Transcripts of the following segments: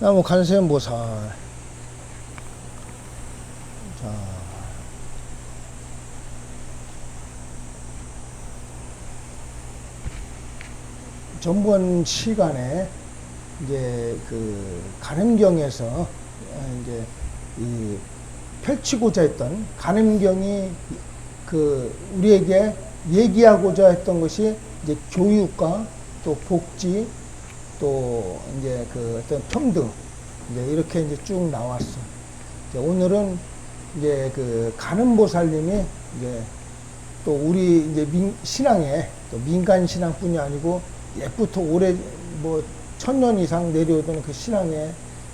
나무 간세음보살. 자. 전번 시간에 이제 그 간음경에서 어, 이제 이 펼치고자 했던 간음경이 그 우리에게 얘기하고자 했던 것이 이제 교육과 또 복지 또 이제 그 어떤 평등 이제 이렇게 이제 쭉 나왔어. 이제 오늘은 이제 그 간음보살님이 이제 또 우리 이제 민, 신앙에 또 민간 신앙뿐이 아니고 옛부터 오래 뭐 천년 이상 내려오던 그 신앙에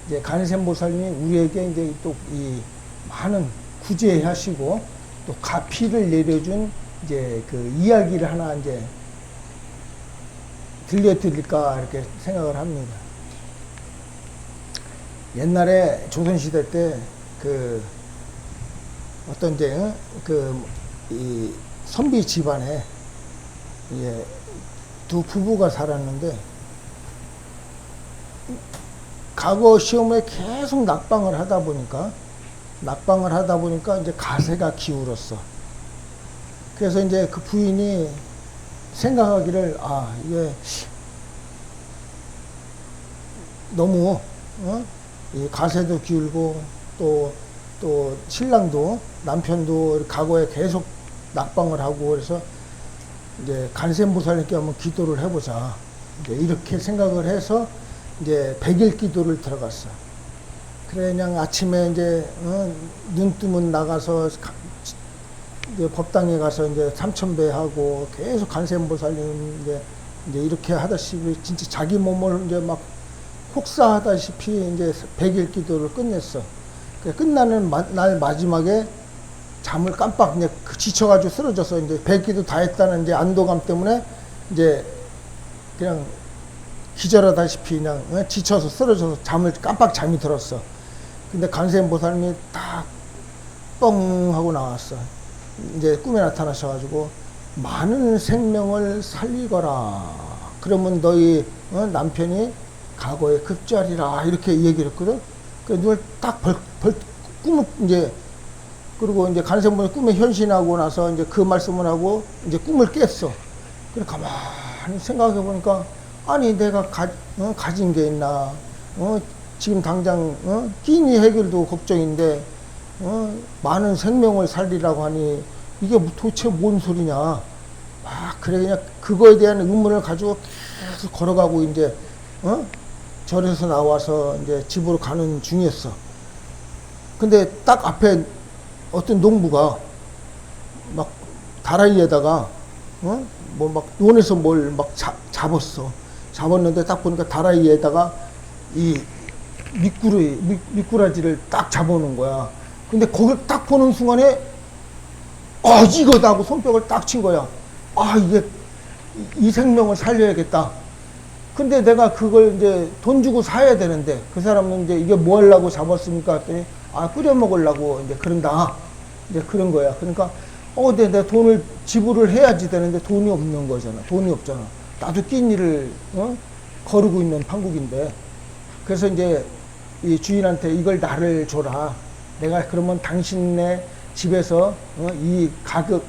이제 간센보살님이 우리에게 이제 또 이 많은 구제하시고 또 가피를 내려준 이제 그 이야기를 하나 이제 들려드릴까 이렇게 생각을 합니다. 옛날에 조선시대 때 그 어떤 이제 그이 선비 집안에 예, 두 부부가 살았는데 과거 시험에 계속 낙방을 하다 보니까 낙방을 하다 보니까 이제 가세가 기울었어. 그래서 이제 그 부인이 생각하기를 아 이게 너무 어? 이 가세도 기울고 또 또 신랑도 남편도 과거에 계속 낙방을 하고 그래서 이제 간센보살님께 한번 기도를 해보자 이렇게 생각을 해서 이제 백일 기도를 들어갔어. 그래 그냥 아침에 이제 어, 눈 뜨면 나가서 법당에 가서 이제 삼천배 하고 계속 간센보살님 이제 이제 이렇게 하다시피 진짜 자기 몸을 이제 막 혹사하다시피 이제 백일 기도를 끝냈어. 그 끝나는 마- 날 마지막에 잠을 깜빡 이제 그 지쳐가지고 쓰러져서 이제 백기도 다 했다는 이제 안도감 때문에 이제 그냥 기절하다시피 그냥 어, 지쳐서 쓰러져서 잠을 깜빡 잠이 들었어. 근데 간세음보살님이 딱 뻥 하고 나왔어. 이제 꿈에 나타나셔가지고 많은 생명을 살리거라. 그러면 너희 어, 남편이 과거에 급자리라 이렇게 얘기를 했거든. 그 눈을 딱 벌, 벌, 꿈을 이제 그리고 이제 간세음보살 꿈에 현신하고 나서 이제 그 말씀을 하고 이제 꿈을 깼어. 그래 가만히 생각해 보니까 아니 내가 가, 어, 가진 게 있나? 어, 지금 당장 어, 끼니 해결도 걱정인데 어, 많은 생명을 살리라고 하니 이게 뭐 도대체 뭔 소리냐? 막 그래 그냥 그거에 대한 의문을 가지고 계속 걸어가고 이제 어? 절에서 나와서 이제 집으로 가는 중이었어. 근데 딱 앞에 어떤 농부가 막 다라이에다가 어? 뭐 막 논에서 뭘 막 잡았어. 잡았는데 딱 보니까 다라이에다가 이 미꾸리 미, 미꾸라지를 딱 잡아놓은 거야. 근데 거길 딱 보는 순간에 아 이거다 하고 손뼉을 딱 친 거야. 아 이게 이- 이 생명을 살려야겠다. 근데 내가 그걸 이제 돈 주고 사야 되는데 그 사람은 이제 이게 뭐 하려고 잡았습니까? 했더니 아 끓여 먹으려고 이제 그런다. 이제 그런 거야. 그러니까 어, 근데 내가 돈을 지불을 해야지 되는데 돈이 없는 거잖아. 돈이 없잖아. 나도 끼니를 어? 거르고 있는 판국인데 그래서 이제 이 주인한테 이걸 나를 줘라. 내가 그러면 당신네 집에서 어, 이 가격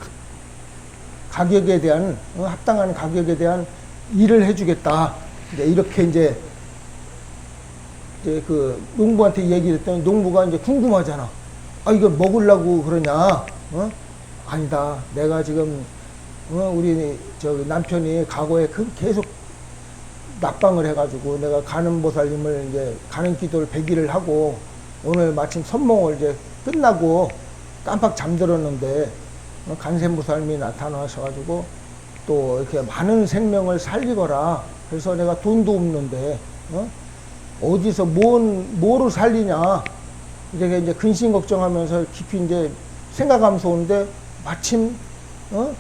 가격에 대한 어, 합당한 가격에 대한 일을 해주겠다. 이제 이렇게 이제 이제 그 농부한테 얘기를 했더니 농부가 이제 궁금하잖아. 아 이거 먹으려고 그러냐? 어? 아니다. 내가 지금 어, 우리 저 남편이 과거에 그 계속 낙방을 해가지고 내가 가는 보살님을 이제 가는 기도를 100일을 하고 오늘 마침 선몽을 이제 끝나고 깜빡 잠들었는데 어, 간센보살님이 나타나셔가지고 또 이렇게 많은 생명을 살리거라. 그래서 내가 돈도 없는데 어? 어디서 뭔 뭐로 살리냐 이렇게 이제 근심 걱정하면서 깊이 이제 생각하면서 오는데 마침 어?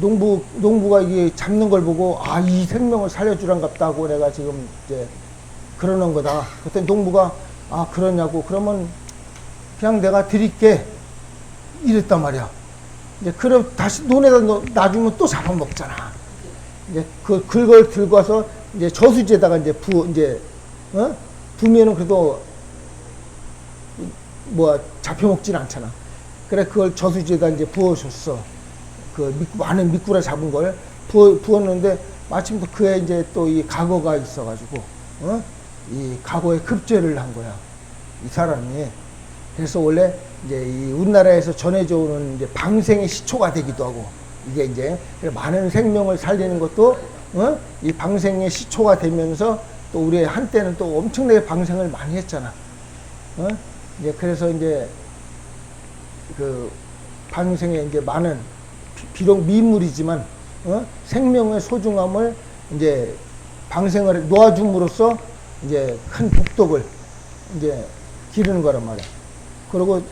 농부 농부가 이게 잡는 걸 보고 아 이 생명을 살려주란 갑다 하고 내가 지금 이제 그러는 거다. 그때 농부가 아 그러냐고 그러면 그냥 내가 드릴게 이랬단 말이야. 이제 그럼 다시 논에다 넣- 놔주면 또 잡아먹잖아. 이제 그 그걸 들고 와서 이제 저수지에다가 이제 부 이제 어 두면은 그래도 뭐 잡혀 먹진 않잖아. 그래 그걸 저수지에다 이제 부어줬어. 그 미꾸, 많은 미꾸라 잡은 걸 부어, 부었는데 마침 또 그에 이제 또이 과거가 있어가지고 어? 이 과거에 급제를 한 거야. 이 사람이. 그래서 원래 이제 이 우리나라에서 전해져 오는 이제 방생의 시초가 되기도 하고 이게 이제 많은 생명을 살리는 것도 어? 이 방생의 시초가 되면서 또 우리 한때는 또 엄청나게 방생을 많이 했잖아. 어? 이제 그래서 이제 그 방생에 이제 많은 비- 비록 미물이지만 어? 생명의 소중함을 이제 방생을 놓아줌으로써 이제 큰 복덕을 이제 기르는 거란 말이야. 그리고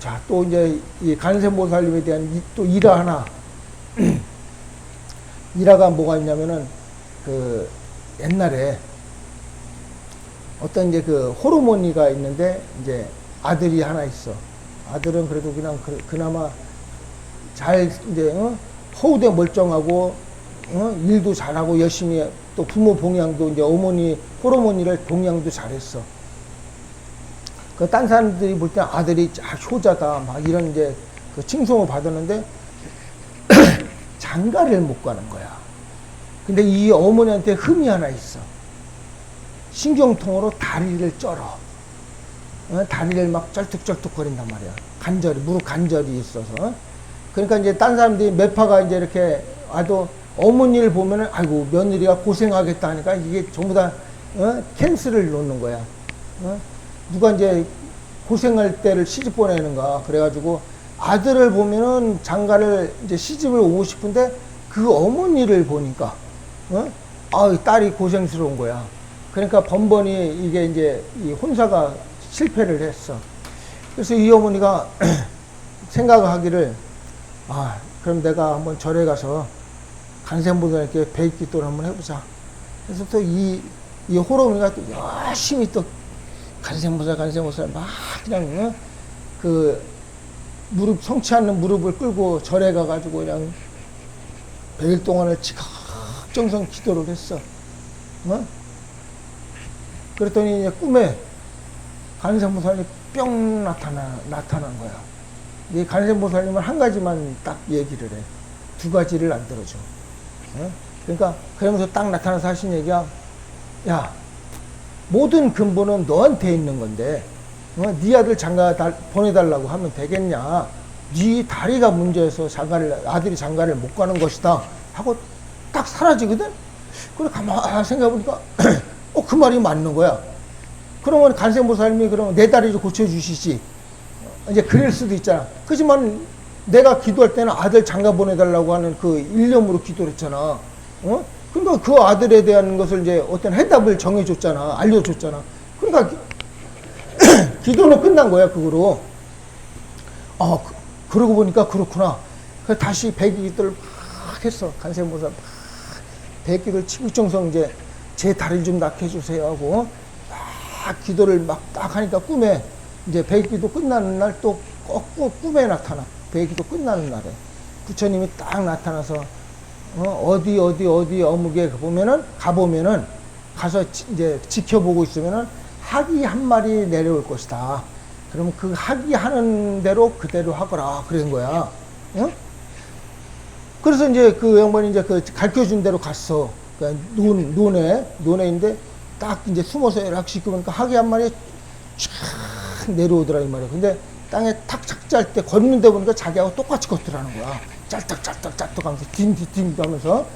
자 또 이제 이 간세모살님에 대한 이- 또 일화 하나 일화가 뭐가 있냐면은 그 옛날에 어떤 이제 그 호르몬이가 있는데 이제 아들이 하나 있어. 아들은 그래도 그냥 그, 그나마 잘 이제 어? 허우대 멀쩡하고 어? 일도 잘하고 열심히 또 부모 봉양도 이제 어머니 호르몬이를 봉양도 잘했어. 그 딴 사람들이 볼 때 아들이 아, 효자다 막 이런 이제 그 칭송을 받았는데 장가를 못 가는 거야. 근데 이 어머니한테 흠이 하나 있어. 신경통으로 다리를 쩔어. 어? 다리를 막 쩔뚝쩔뚝 거린단 말이야. 간절이, 무릎 간절이 있어서. 그러니까 이제 딴 사람들이 매파가 이제 이렇게 와도 어머니를 보면은 아이고 며느리가 고생하겠다 하니까 이게 전부 다 어? 캔슬을 놓는 거야. 어? 누가 이제 고생할 때를 시집 보내는가 그래가지고 아들을 보면은 장가를 이제 시집을 오고 싶은데 그 어머니를 보니까 어? 아 딸이 고생스러운 거야. 그러니까 번번이 이게 이제 이 혼사가 실패를 했어. 그래서 이 어머니가 생각하기를 아 그럼 내가 한번 절에 가서 간센보살께 배기도를 한번 해보자. 그래서 또 이 이 호로머니가 또 열심히 또 간센보살 간센보살 막 그냥 어? 그 무릎 성치 않는 무릎을 끌고 절에 가가지고 그냥 100일 동안을 지각정성 기도를 했어. 어? 그랬더니 이제 꿈에 간센보살이 뿅 나타나, 나타난 거야. 이 간센보살님은 한 가지만 딱 얘기를 해. 두 가지를 안 들어줘. 어? 그러니까 그러면서 딱 나타나서 하신 얘기야. 야, 모든 근본은 너한테 있는 건데, 어? 네 아들 장가 달- 보내달라고 하면 되겠냐? 네 다리가 문제여서 장가를 아들이 장가를 못 가는 것이다 하고 딱 사라지거든. 그래 가만 생각해보니까 어 그 말이 맞는 거야. 그러면 간세모살님이 그러면 내 다리 좀 고쳐주시지. 이제 그럴 수도 있잖아. 그지만 내가 기도할 때는 아들 장가 보내달라고 하는 그 일념으로 기도를 했잖아. 어? 그러니까 그 아들에 대한 것을 이제 어떤 해답을 정해줬잖아. 알려줬잖아. 그러니까 기- 기도는 끝난 거야, 그거로. 아, 그, 그러고 보니까 그렇구나. 그래서 다시 백기도를 막 했어. 간세모살 막 백기도를 치구정성 이제 제 다리를 좀 낫게 해주세요 하고 막 기도를 막 딱 하니까 꿈에 이제 백기도 끝나는 날또 꿈에 나타나. 백기도 끝나는 날에 부처님이 딱 나타나서 어, 디 어디 어디 어묵에 보면은 가보면은 가서 지- 이제 지켜보고 있으면은 학이 한 마리 내려올 것이다. 그러면 그 학이 하는 대로 그대로 하거라 그런 거야. 어? 그래서 이제 그 양반이 이제 그 가르쳐 준 대로 갔어. 그러니까 논, 논에, 논에인데 딱 이제 숨어서 이렇게 보니까 학이 한 마리 쫙 내려오더라, 이 말이야. 근데 땅에 탁 착지할 때 걷는데 보니까 자기하고 똑같이 걷더라는 거야. 짤딱짤딱짤딱 하면서 딘딘딘 하면서.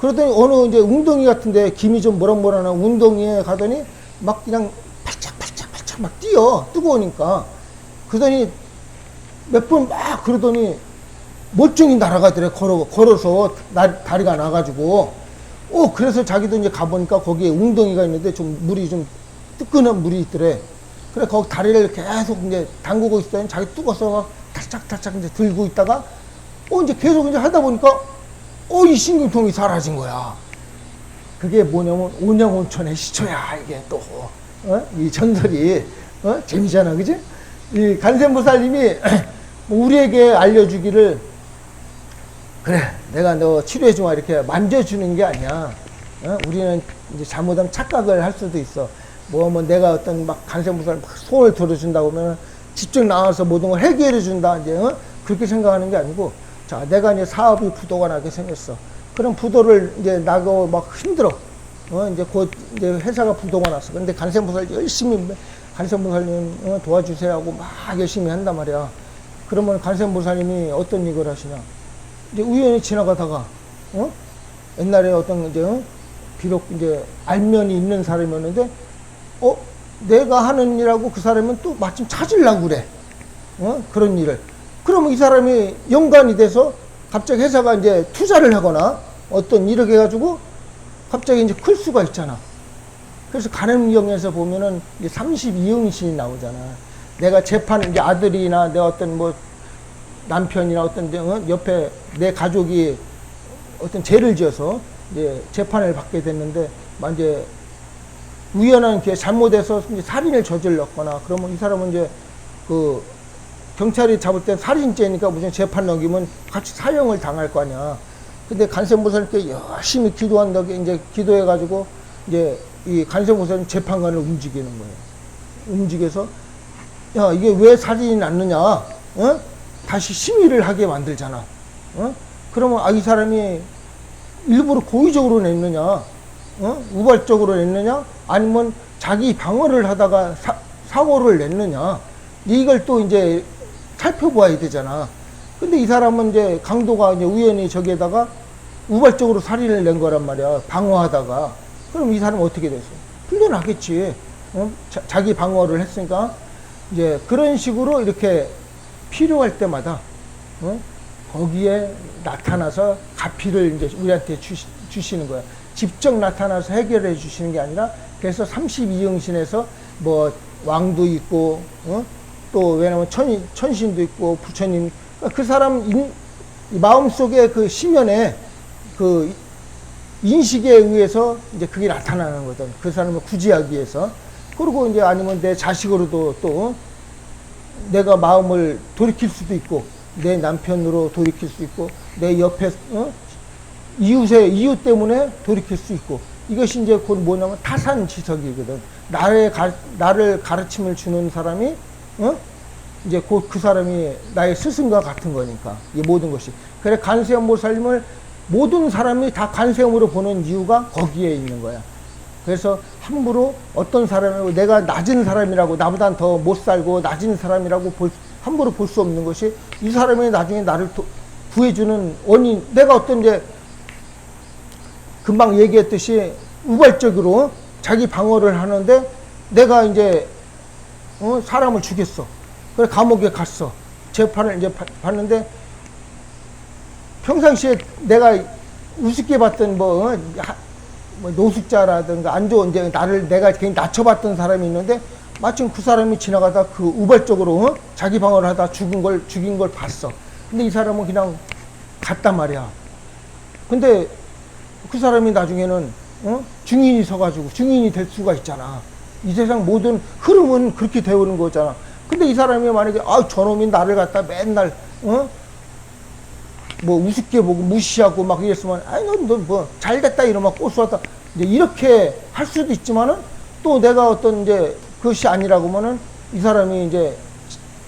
그러더니 어느 이제 웅덩이 같은데 김이 좀 모락모락한 웅덩이에 가더니 막 그냥 팔짝팔짝팔짝 막 뛰어. 뜨거우니까. 그러더니 몇 번 막 그러더니 멀쩡히 날아가더래 걸어 걸어서 나, 다리가 나가지고 어 그래서 자기도 이제 가보니까 거기에 웅덩이가 있는데 좀 물이 좀 뜨끈한 물이 있더래 그래 거기 다리를 계속 이제 담그고 있더니 자기 뜨거워서 막 탈착탈착 이제 들고 있다가 어 이제 계속 이제 하다 보니까 어 이 신경통이 사라진 거야 그게 뭐냐면 온양온천의 시초야 이게 또 어? 이 전설이 어? 재미잖아 그지 이 간센보살님이 뭐 우리에게 알려주기를 그래 내가 너 치료해 주마 이렇게 만져주는 게 아니야 어? 우리는 이제 잘못하면 착각을 할 수도 있어. 뭐, 뭐, 내가 어떤 막 간세무사를 막 손을 들어준다고 하면 직접 나와서 모든 걸 해결해 준다. 이제, 어? 그렇게 생각하는 게 아니고, 자, 내가 이제 사업이 부도가 나게 생겼어. 그럼 부도를 이제 나고 막 힘들어. 어, 이제 곧 이제 회사가 부도가 났어. 근데 간세무사를 열심히 간세무사님 어, 도와주세요 하고 막 열심히 한단 말이야. 그러면 간세무사님이 어떤 일을 하시냐? 이제 우연히 지나가다가, 어? 옛날에 어떤 이제, 어? 비록 이제 알면이 있는 사람이었는데, 어? 내가 하는 일하고 그 사람은 또 마침 찾으려고 그래. 어? 그런 일을. 그러면 이 사람이 연관이 돼서 갑자기 회사가 이제 투자를 하거나 어떤 일을 해가지고 갑자기 이제 클 수가 있잖아. 그래서 가늠경에서 보면은 이제 32응신이 나오잖아. 내가 재판, 이제 아들이나 내 어떤 뭐 남편이나 어떤 데, 어? 옆에 내 가족이 어떤 죄를 지어서 이제 재판을 받게 됐는데, 막 이제 우연한 기회 잘못해서 이제 살인을 저질렀거나 그러면 이 사람은 이제 그 경찰이 잡을 때 살인죄니까 무슨 재판 넘기면 같이 사형을 당할 거 아니야. 근데 간세무사님께 열심히 기도한 덕에 이제 기도해가지고 이제 이 간세무사님 재판관을 움직이는 거예요. 움직여서 야 이게 왜 살인이 났느냐? 어? 다시 심의를 하게 만들잖아. 어? 그러면 아 이 사람이 일부러 고의적으로 냈느냐? 어? 우발적으로 냈느냐? 아니면 자기 방어를 하다가 사, 사고를 냈느냐? 이걸 또 이제 살펴봐야 되잖아. 근데 이 사람은 이제 강도가 이제 우연히 저기에다가 우발적으로 살인을 낸 거란 말이야. 방어하다가. 그럼 이 사람 어떻게 됐어? 풀려나겠지. 어? 자, 자기 방어를 했으니까. 이제 그런 식으로 이렇게 필요할 때마다, 어? 거기에 나타나서 가피를 이제 우리한테 주시, 주시는 거야. 직접 나타나서 해결해 주시는 게 아니라 그래서 32영신에서 뭐 왕도 있고, 어? 또 왜냐면 천, 천신도 있고 부처님 그러니까 그 사람 인, 마음속에 그 심연에 그 인식에 의해서 이제 그게 나타나는 거든. 그 사람을 구제하기 위해서. 그리고 이제 아니면 내 자식으로도 또 내가 마음을 돌이킬 수도 있고 내 남편으로 돌이킬 수 있고 내 옆에 어? 이웃의 이웃 때문에 돌이킬 수 있고 이것이 이제 곧 뭐냐면 타산 지석이거든. 나를 가, 나를 가르침을 주는 사람이 어? 이제 곧 그 사람이 나의 스승과 같은 거니까 이 모든 것이 그래 간세음 보살님을 모든 사람이 다 간세음으로 보는 이유가 거기에 있는 거야. 그래서 함부로 어떤 사람이고 내가 낮은 사람이라고 나보다 더못 살고 낮은 사람이라고 볼, 함부로 볼 수 없는 것이 이 사람이 나중에 나를 도, 구해주는 원인 내가 어떤 이제 금방 얘기했듯이 우발적으로 자기 방어를 하는데 내가 이제 어, 사람을 죽였어. 그래 감옥에 갔어. 재판을 이제 받- 받는데 평상시에 내가 우습게 봤던 뭐, 어, 하- 뭐 노숙자라든가 안 좋은 이제 나를 내가 괜히 낮춰봤던 사람이 있는데 마침 그 사람이 지나가다 그 우발적으로 어? 자기 방어를 하다 죽은 걸 죽인 걸 봤어. 근데 이 사람은 그냥 갔단 말이야. 근데 그 사람이 나중에는 어? 증인이 서가지고 증인이 될 수가 있잖아. 이 세상 모든 흐름은 그렇게 되오는 거잖아. 근데 이 사람이 만약에 아 저놈이 나를 갖다 맨날 어? 뭐 우습게 보고 무시하고 막 이랬으면 아이 넌뭐 잘됐다 이러면 꼬수었다 이제 이렇게 할 수도 있지만은 또 내가 어떤 이제 그것이 아니라고 하면은 이 사람이 이제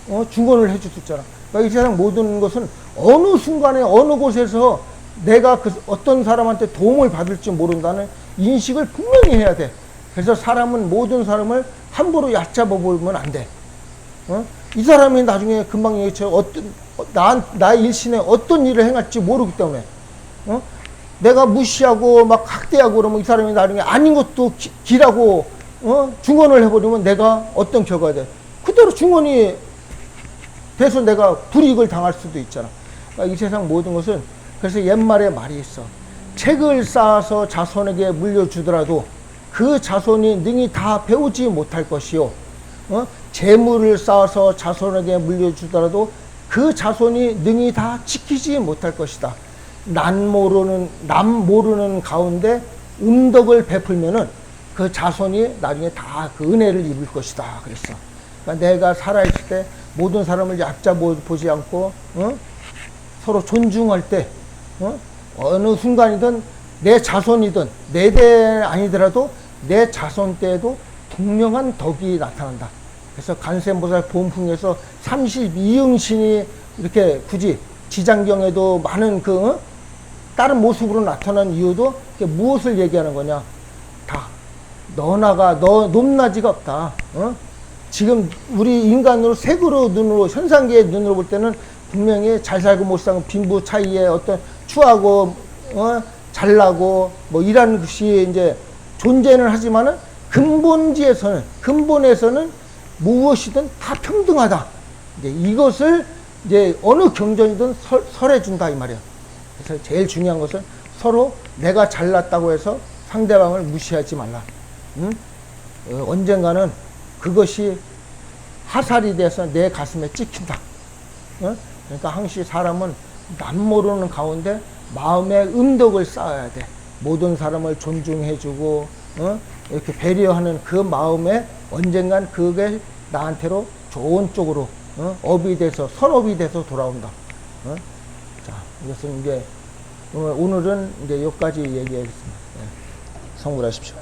어, 중건을 해줄 수 있잖아. 그러니까 이 세상 모든 것은 어느 순간에 어느 곳에서 내가 그 어떤 사람한테 도움을 받을지 모른다는 인식을 분명히 해야 돼. 그래서 사람은 모든 사람을 함부로 얕잡아 보면 안 돼. 어? 이 사람이 나중에 금방 얘기처럼 어떤 어, 나 일신에 어떤 일을 행할지 모르기 때문에 어? 내가 무시하고 막 학대하고 그러면 이 사람이 나중에 아닌 것도 기, 기라고 어? 중언을 해버리면 내가 어떤 결과가 돼? 그대로 중언이 돼서 내가 불이익을 당할 수도 있잖아. 그러니까 이 세상 모든 것은 그래서 옛말에 말이 있어. 책을 쌓아서 자손에게 물려주더라도 그 자손이 능히 다 배우지 못할 것이요. 어? 재물을 쌓아서 자손에게 물려주더라도 그 자손이 능히 다 지키지 못할 것이다. 난 모르는 남 모르는 가운데 음덕을 베풀면은 그 자손이 나중에 다 그 은혜를 입을 것이다. 그랬어. 그러니까 내가 살아있을 때 모든 사람을 얕잡아 보지 않고 어? 서로 존중할 때 어? 어느 순간이든 내 자손이든 내 대 아니더라도 내 자손 때에도 분명한 덕이 나타난다. 그래서 간세보살 본풍에서 32응신이 이렇게 굳이 지장경에도 많은 그 어? 다른 모습으로 나타난 이유도 무엇을 얘기하는 거냐? 다 너나가 너 높낮이가 없다. 어? 지금 우리 인간으로 색으로 눈으로 현상계의 눈으로 볼 때는 분명히 잘 살고 못 살고 빈부 차이에 어떤 추하고 어? 잘나고 뭐 이런 것이 이제 존재는 하지만은 근본지에서는 근본에서는 무엇이든 다 평등하다. 이제 이것을 이제 어느 경전이든 설, 설해준다 이 말이야. 그래서 제일 중요한 것은 서로 내가 잘났다고 해서 상대방을 무시하지 말라. 응? 어, 언젠가는 그것이 하살이 돼서 내 가슴에 찍힌다. 어? 그러니까 항시 사람은 남 모르는 가운데 마음의 음덕을 쌓아야 돼. 모든 사람을 존중해주고 어? 이렇게 배려하는 그 마음에 언젠간 그게 나한테로 좋은 쪽으로 어? 업이 돼서 선업이 돼서 돌아온다. 어? 자, 이것은 이제 오늘- 오늘은 이제 여기까지 얘기하겠습니다. 네. 성불하십시오.